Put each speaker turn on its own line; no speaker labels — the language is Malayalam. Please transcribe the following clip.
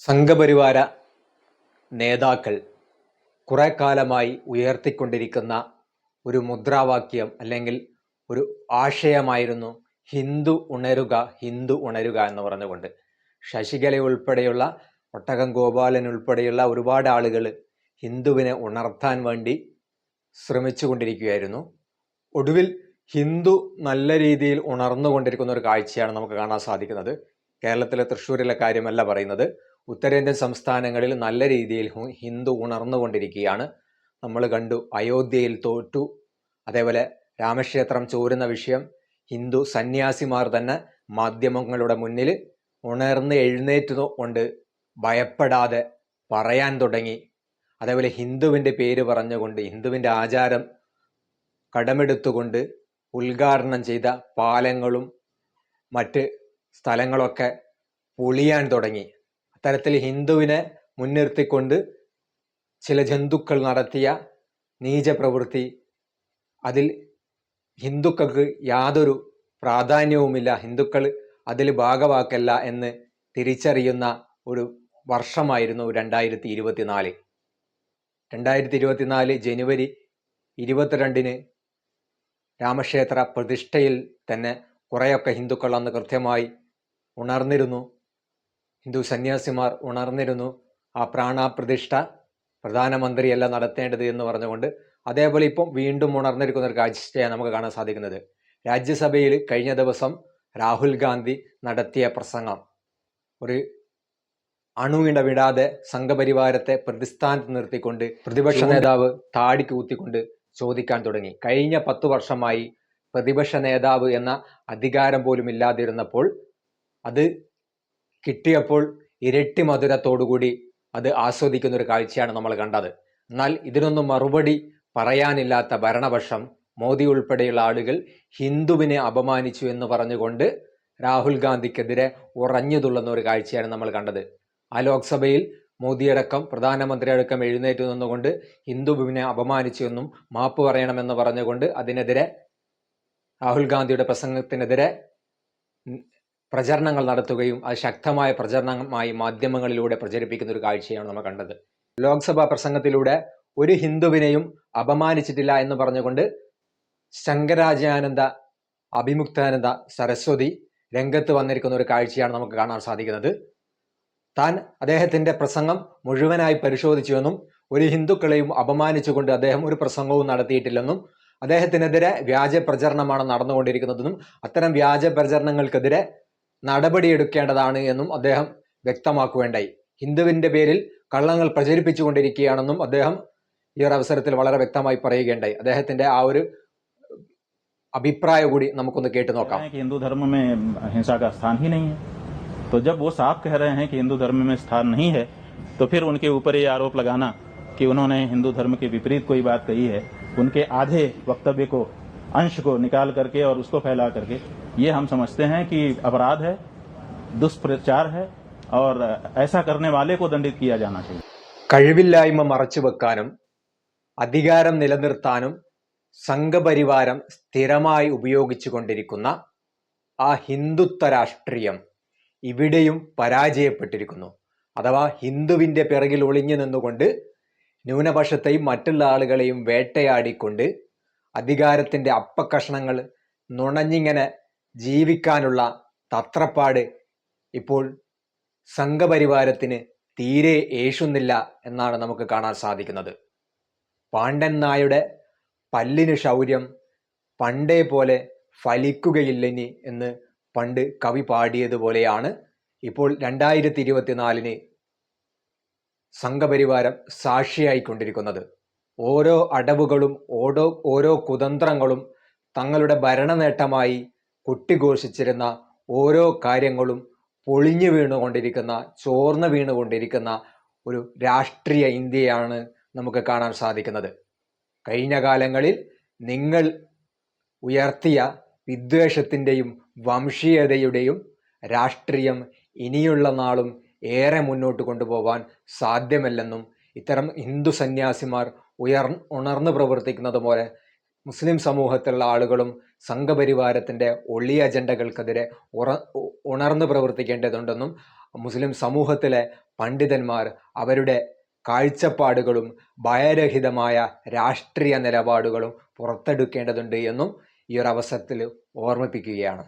സംഘപരിവാര നേതാക്കൾ കുറെ കാലമായി ഉയർത്തിക്കൊണ്ടിരിക്കുന്ന ഒരു മുദ്രാവാക്യം അല്ലെങ്കിൽ ഒരു ആശയമായിരുന്നു ഹിന്ദു ഉണരുക ഹിന്ദു ഉണരുക എന്ന് പറഞ്ഞുകൊണ്ട്. ശശികല ഉൾപ്പെടെയുള്ള ഒട്ടകം ഗോപാലൻ ഉൾപ്പെടെയുള്ള ഒരുപാട് ആളുകൾ ഹിന്ദുവിനെ ഉണർത്താൻ വേണ്ടി ശ്രമിച്ചു കൊണ്ടിരിക്കുകയായിരുന്നു ഒടുവിൽ ഹിന്ദു നല്ല രീതിയിൽ ഉണർന്നുകൊണ്ടിരിക്കുന്ന ഒരു കാഴ്ചയാണ് നമുക്ക് കാണാൻ സാധിക്കുന്നത്. കേരളത്തിലെ തൃശ്ശൂരിലെ കാര്യമല്ല പറയുന്നത്. ഉത്തരേന്ത്യൻ സംസ്ഥാനങ്ങളിൽ നല്ല രീതിയിൽ ഹിന്ദു ഉണർന്നുകൊണ്ടിരിക്കുകയാണ്. നമ്മൾ കണ്ടു അയോധ്യയിൽ തോറ്റു. അതേപോലെ രാമക്ഷേത്രം ചോരുന്ന വിഷയം ഹിന്ദു സന്യാസിമാർ തന്നെ മാധ്യമങ്ങളുടെ മുന്നിൽ ഉണർന്ന് എഴുന്നേറ്റ് കൊണ്ട് ഭയപ്പെടാതെ പറയാൻ തുടങ്ങി. അതേപോലെ ഹിന്ദുവിന്റെ പേര് പറഞ്ഞുകൊണ്ട് ഹിന്ദുവിന്റെ ആചാരം കടമെടുത്തുകൊണ്ട് ഉദ്ഘാടനം ചെയ്ത പാലങ്ങളും മറ്റ് സ്ഥലങ്ങളൊക്കെ പൊളിയാൻ തുടങ്ങി. അത്തരത്തിൽ ഹിന്ദുവിനെ മുൻനിർത്തിക്കൊണ്ട് ചില ജന്തുക്കൾ നടത്തിയ നീചപ്രവൃത്തി അതിൽ ഹിന്ദുക്കൾക്ക് യാതൊരു പ്രാധാന്യവുമില്ല. ഹിന്ദുക്കൾ അതിൽ ഭാഗവാക്കല്ല എന്ന് തിരിച്ചറിയുന്ന ഒരു വർഷമായിരുന്നു രണ്ടായിരത്തി ഇരുപത്തിനാല് രണ്ടായിരത്തി ഇരുപത്തിനാല് ജനുവരി ഇരുപത്തിരണ്ടിന് രാമക്ഷേത്ര പ്രതിഷ്ഠയിൽ തന്നെ കുറേയൊക്കെ ഹിന്ദുക്കൾ അന്ന് കൃത്യമായി ഉണർന്നിരുന്നു. ഹിന്ദു സന്യാസിമാർ ഉണർന്നിരുന്നു. ആ പ്രാണാപ്രതിഷ്ഠ പ്രധാനമന്ത്രിയല്ല നടത്തേണ്ടത് എന്ന് പറഞ്ഞുകൊണ്ട് അതേപോലെ ഇപ്പം വീണ്ടും ഉണർന്നിരിക്കുന്ന ഒരു കാഴ്ചയാണ് നമുക്ക് കാണാൻ സാധിക്കുന്നത്. രാജ്യസഭയിൽ കഴിഞ്ഞ ദിവസം രാഹുൽ ഗാന്ധി നടത്തിയ പ്രസംഗം. ഒരു അണുവിട വിടാതെ സംഘപരിവാരത്തെ പ്രതിസ്ഥാനത്ത് നിർത്തിക്കൊണ്ട് പ്രതിപക്ഷ നേതാവ് താടിക്ക് കുത്തിക്കൊണ്ട് ചോദിക്കാൻ തുടങ്ങി. കഴിഞ്ഞ പത്തു വർഷമായി പ്രതിപക്ഷ നേതാവ് എന്ന അധികാരം പോലും ഇല്ലാതിരുന്നപ്പോൾ അത് കിട്ടിയപ്പോൾ ഇരട്ടി മധുരത്തോടുകൂടി അത് ആസ്വദിക്കുന്ന ഒരു കാഴ്ചയാണ് നമ്മൾ കണ്ടത്. എന്നാൽ ഇതിനൊന്നും മറുപടി പറയാനില്ലാത്ത ഭരണപക്ഷം മോദി ഉൾപ്പെടെയുള്ള ആളുകൾ ഹിന്ദുവിനെ അപമാനിച്ചു എന്ന് പറഞ്ഞുകൊണ്ട് രാഹുൽ ഗാന്ധിക്കെതിരെ ഉറഞ്ഞുതുള്ളുന്ന ഒരു കാഴ്ചയാണ് നമ്മൾ കണ്ടത്. ആ ലോക്സഭയിൽ മോദിയടക്കം പ്രധാനമന്ത്രി അടക്കം എഴുന്നേറ്റ് നിന്നുകൊണ്ട് ഹിന്ദുവിനെ അപമാനിച്ചു എന്നും മാപ്പ് പറയണമെന്ന് പറഞ്ഞുകൊണ്ട് അതിനെതിരെ രാഹുൽ ഗാന്ധിയുടെ പ്രസംഗത്തിനെതിരെ പ്രചരണങ്ങൾ നടത്തുകയും അത് ശക്തമായ പ്രചരണമായി മാധ്യമങ്ങളിലൂടെ പ്രചരിപ്പിക്കുന്ന ഒരു കാഴ്ചയാണ് നമ്മൾ കണ്ടത്. ലോക്സഭാ പ്രസംഗത്തിലൂടെ ഒരു ഹിന്ദുവിനെയും അപമാനിച്ചിട്ടില്ല എന്ന് പറഞ്ഞുകൊണ്ട് ശങ്കരാജാനന്ദ അഭിമുക്താനന്ദ സരസ്വതി രംഗത്ത് വന്നിരിക്കുന്ന ഒരു കാഴ്ചയാണ് നമുക്ക് കാണാൻ സാധിക്കുന്നത്. താൻ അദ്ദേഹത്തിന്റെ പ്രസംഗം മുഴുവനായി പരിശോധിച്ചുവെന്നും ഒരു ഹിന്ദുക്കളെയും അപമാനിച്ചുകൊണ്ട് അദ്ദേഹം ഒരു പ്രസംഗവും നടത്തിയിട്ടില്ലെന്നും അദ്ദേഹത്തിനെതിരെ വ്യാജ പ്രചരണമാണ് നടന്നുകൊണ്ടിരിക്കുന്നതെന്നും അത്തരം വ്യാജ പ്രചരണങ്ങൾക്കെതിരെ നടപടിയെടുക്കേണ്ടതാണ് എന്നും അദ്ദേഹം വ്യക്തമാക്കുകയുണ്ടായി ഹിന്ദുവിന്റെ പേരിൽ കള്ളങ്ങൾ പ്രചരിപ്പിച്ചുകൊണ്ടിരിക്കുകയാണെന്നും അദ്ദേഹം ഈ ഒരു അവസരത്തിൽ വളരെ വ്യക്തമായി പറയുകയുണ്ടായി അദ്ദേഹത്തിന്റെ ആ ഒരു അഭിപ്രായം കൂടി നമുക്കൊന്ന് കേട്ടു നോക്കാം
हैं कि हिंदू धर्म में हिंसा का स्थान ही नहीं है तो जब वो साफ कह रहे हैं कि हिंदू धर्म में स्थान नहीं है तो फिर उनके ऊपर ये आरोप लगाना कि उन्होंने हिंदू धर्म के विपरीत कोई बात कही है उनके आधे वक्तव्य को अंश को निकाल करके और उसको फैला करके ये हम समझते हैं कि अपराध है दुष्प्रचार है और ऐसा करने वाले को दंडित किया जाना चाहिए
കഴിവില്ലായ്മ മറച്ചുവെക്കാനും അധികാരം നിലനിർത്താനും സംഘപരിവാരം സ്ഥിരമായി ഉപയോഗിച്ചുകൊണ്ടിരിക്കുന്ന ആ ഹിന്ദുത്വ രാഷ്ട്രീയം ഇവിടെയും പരാജയപ്പെട്ടിരിക്കുന്നു അഥവാ ഹിന്ദുവിന്റെ പിറകിൽ ഒളിഞ്ഞു നിന്നുകൊണ്ട് ന്യൂനപക്ഷത്തെയും മറ്റുള്ള ആളുകളെയും വേട്ടയാടിക്കൊണ്ട് അധികാരത്തിന്റെ അപ്പക്കഷണങ്ങൾ നുണഞ്ഞിങ്ങനെ ജീവിക്കാനുള്ള തത്രപ്പാട് ഇപ്പോൾ സംഘപരിവാരത്തിന് തീരെ ഏഷുന്നില്ല എന്നാണ് നമുക്ക് കാണാൻ സാധിക്കുന്നത്. പാണ്ഡൻ നായുടെ പല്ലിന് ശൗര്യം പണ്ടേ പോലെ ഫലിക്കുകയില്ലിനി എന്ന് പണ്ട് കവി പാടിയതുപോലെയാണ് ഇപ്പോൾ രണ്ടായിരത്തി ഇരുപത്തിനാലിന് സംഘപരിവാരം സാക്ഷിയായിക്കൊണ്ടിരിക്കുന്നത്. ഓരോ അടവുകളും ഓരോ ഓരോ കുതന്ത്രങ്ങളും തങ്ങളുടെ ഭരണനേട്ടമായി കുട്ടിഘോഷിച്ചിരുന്ന ഓരോ കാര്യങ്ങളും പൊളിഞ്ഞു വീണുകൊണ്ടിരിക്കുന്ന ചോർന്ന് വീണുകൊണ്ടിരിക്കുന്ന ഒരു രാഷ്ട്രീയ ഇന്ത്യയാണ് നമുക്ക് കാണാൻ സാധിക്കുന്നത്. കഴിഞ്ഞ കാലങ്ങളിൽ നിങ്ങൾ ഉയർത്തിയ വിദ്വേഷത്തിന്റെയും വംശീയതയുടെയും രാഷ്ട്രീയം ഇനിയുള്ള നാളും ഏറെ മുന്നോട്ട് കൊണ്ടുപോകാൻ സാധ്യമല്ലെന്നും ഇത്തരം ഹിന്ദു സന്യാസിമാർ ഉയർ ഉണർന്നു പ്രവർത്തിക്കുന്നത് പോലെ മുസ്ലിം സമൂഹത്തിലുള്ള ആളുകളും സംഘപരിവാരത്തിന്റെ ഒളി അജണ്ടകൾക്കെതിരെ ഉറ ഉണർന്ന് പ്രവർത്തിക്കേണ്ടതുണ്ടെന്നും മുസ്ലിം സമൂഹത്തിലെ പണ്ഡിതന്മാർ അവരുടെ കാഴ്ചപ്പാടുകളും ഭയരഹിതമായ രാഷ്ട്രീയ നിലപാടുകളും പുറത്തെടുക്കേണ്ടതുണ്ട് എന്നും ഈ ഒരു അവസരത്തിൽ ഓർമ്മിപ്പിക്കുകയാണ്.